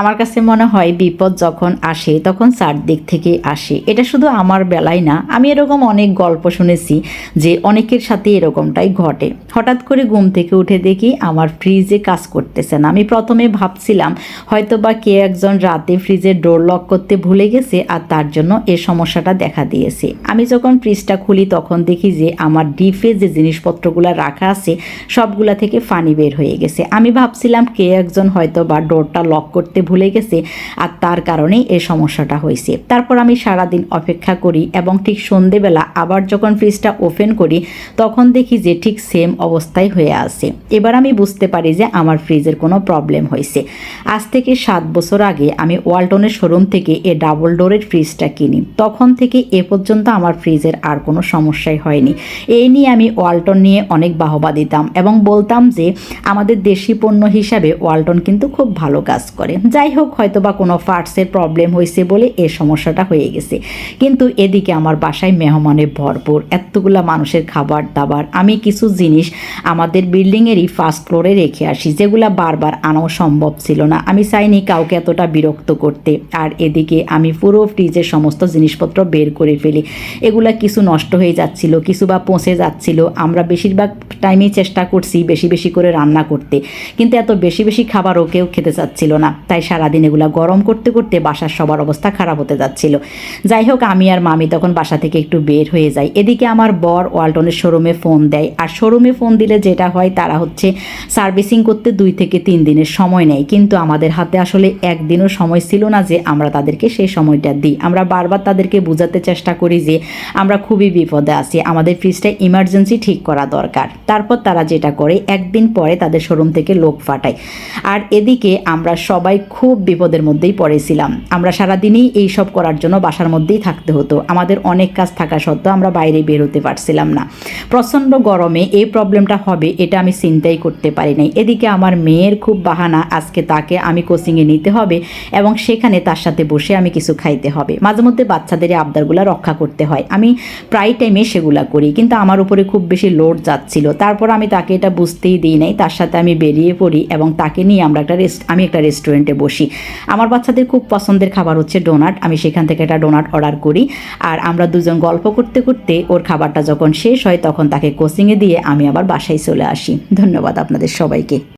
আমার কাছে মনে হয় বিপদ যখন আসে, তখন চারদিক থেকে আসে। এটা শুধু আমার বেলায় না, আমি এরকম অনেক গল্প শুনেছি যে অনেকের সাথে এরকমটাই ঘটে। হঠাৎ করে ঘুম থেকে উঠে দেখি আমার ফ্রিজে কাজ করতেছে না। আমি প্রথমে ভাবছিলাম হয়তো বা কে একজন রাতে ফ্রিজের ডোর লক করতে ভুলে গেছে আর তার জন্য এ সমস্যাটা দেখা দিয়েছে। আমি যখন ফ্রিজটা খুলি, তখন দেখি যে আমার ডিপে যে জিনিসপত্রগুলো রাখা আছে, সবগুলা থেকে ফানি বের হয়ে গেছে। আমি ভাবছিলাম কে একজন হয়তো বা ডোরটা লক করতে ভুলে গেছে আর তার কারণেই এই সমস্যাটা হয়েছে। তারপর আমি সারাদিন অপেক্ষা করি এবং ঠিক সন্ধেবেলা আবার যখন ফ্রিজটা ওপেন করি, তখন দেখি যে ঠিক সেম অবস্থায় হয়ে আছে। এবার আমি বুঝতে পারি যে আমার ফ্রিজের কোনো প্রবলেম হয়েছে। আজ থেকে সাত বছর আগে আমি ওয়ালটনের শোরুম থেকে এ ডাবল ডোরের ফ্রিজটা কিনি। তখন থেকে এ পর্যন্ত আমার ফ্রিজের আর কোনো সমস্যাই হয়নি। এই নিয়ে আমি ওয়ালটন নিয়ে অনেক বাহবা দিতাম এবং বলতাম যে আমাদের দেশি পণ্য হিসাবে ওয়ালটন কিন্তু খুব ভালো কাজ করে। যাই হোক হয়তো বা কোনো ফার্টসের প্রবলেম হয়েছে বলে এ সমস্যাটা হয়ে গেছে। কিন্তু এদিকে আমার বাসায় মেহমানে ভরপুর, এতগুলা মানুষের খাবার দাবার আমি কিছু জিনিস আমাদের বিল্ডিংয়েরই ফার্স্ট ফ্লোরে রেখে আসি, যেগুলা বারবার আনাও সম্ভব ছিল না। আমি চাইনি কাউকে এতটা বিরক্ত করতে। আর এদিকে আমি পুরো ফ্রিজের সমস্ত জিনিসপত্র বের করে ফেলি। এগুলা কিছু নষ্ট হয়ে যাচ্ছিল, কিছু বা পচে যাচ্ছিল। আমরা বেশিরভাগ টাইমেই চেষ্টা করছি বেশি বেশি করে রান্না করতে। কিন্তু এত বেশি বেশি খাবারও কেউ খেতে চাচ্ছিল না। তাই সারাদিন এগুলো গরম করতে করতে বাসার সবার অবস্থা খারাপ হতে যাচ্ছিল। যাই হোক, আমি আর মামি তখন বাসা থেকে একটু বের হয়ে যাই। এদিকে আমার বর ওয়ালটনের শোরুমে ফোন দেয়। আর শোরুমে ফোন দিলে যেটা হয়, তারা হচ্ছে সার্ভিসিং করতে দুই থেকে তিন দিনের সময় নেয়। কিন্তু আমাদের হাতে আসলে একদিনও সময় ছিল না যে আমরা তাদেরকে সেই সময়টা দিই। আমরা বারবার তাদেরকে বোঝাতে চেষ্টা করি যে আমরা খুবই বিপদে আছি। আমাদের ফ্রিজটা ইমার্জেন্সি ঠিক করা দরকার। তারপর তারা যেটা করে, একদিন পরে তাদের শোরুম থেকে লোক ফাটায়। আর এদিকে আমরা সবাই খুব বিপদের মধ্যেই পড়েছিলাম। আমরা সারাদিনই এই সব করার জন্য বাসার মধ্যেই থাকতে হতো। আমাদের অনেক কাজ থাকা সত্ত্বেও আমরা বাইরে বের হতে পারছিলাম না। প্রচণ্ড গরমে এই প্রবলেমটা হবে, এটা আমি চিন্তাই করতে পারি নাই। এদিকে আমার মেয়ের খুব বাহানা, আজকে তাকে আমি কোচিংয়ে নিতে হবে এবং সেখানে তার সাথে বসে আমি কিছু খাইতে হবে। মাঝে মধ্যে বাচ্চাদের আবদারগুলো রক্ষা করতে হয়। আমি প্রায় টাইমে সেগুলা করি, কিন্তু আমার উপরে খুব বেশি লোড যাচ্ছিল। তারপর আমি তাকে এটা বুঝতেই দিই নাই। তার সাথে আমি বেরিয়ে পড়ি এবং তাকে নিয়ে আমরা একটা রেস্ট আমি একটা রেস্টুরেন্টে বসি। আমার বাচ্চাদের খুব পছন্দের খাবার হচ্ছে ডোনাট। আমি সেখান থেকে একটা ডোনাট অর্ডার করি। আর আমরা দুজন গল্প করতে করতে ওর খাবারটা যখন শেষ হয় তখন তাকে কোচিংয়ে দিয়ে আমি আবার বাসায় চলে আসি। ধন্যবাদ আপনাদের সবাইকে।